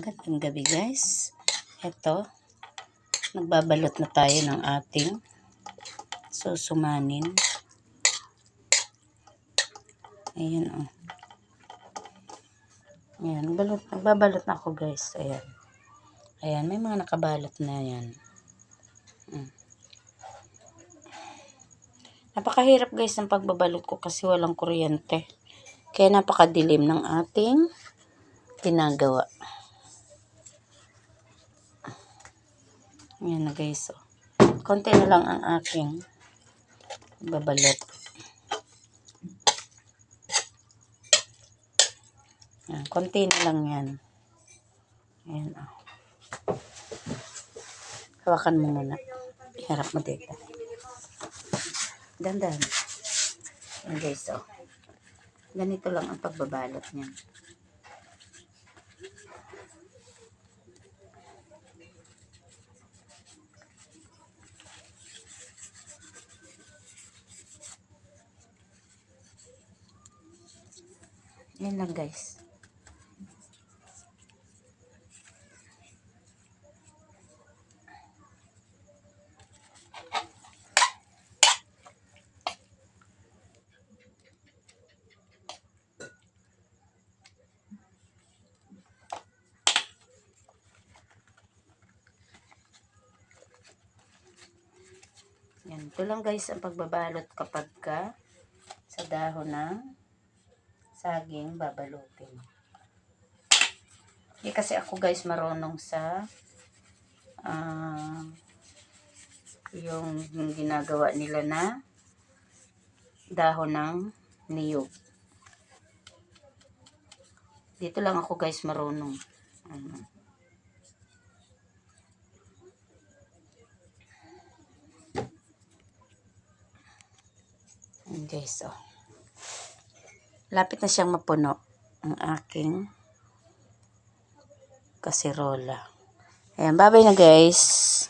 Magandang gabi guys. Ito, nagbabalot na tayo ng ating susumanin. Ayan o. Oh. Ayan, balot, nagbabalot na ako guys. Ayan. Ayan, may mga nakabalot na yan. Hmm. Napakahirap guys ng pagbabalot ko kasi walang kuryente. Kaya napakadilim ng ating ginagawa. Ayan na guys. Oh. Konti na lang ang aking babalot. Ayan, konti na lang yan. Ayan oh. Hawakan mo muna. Iharap mo dito. Dandan. Ayan guys oh. Ganito lang ang pagbabalot niya. Yan lang guys. Yan. Ito lang guys ang pagbabalot kapag ka sa dahon ng saging babalutin. Hindi kasi ako guys marunong sa uh, yung ginagawa nila na dahon ng niyog. Dito lang ako guys marunong. Um, guys, oh. Lapit na siyang mapuno ang aking kasirola. Ayan, babay na guys.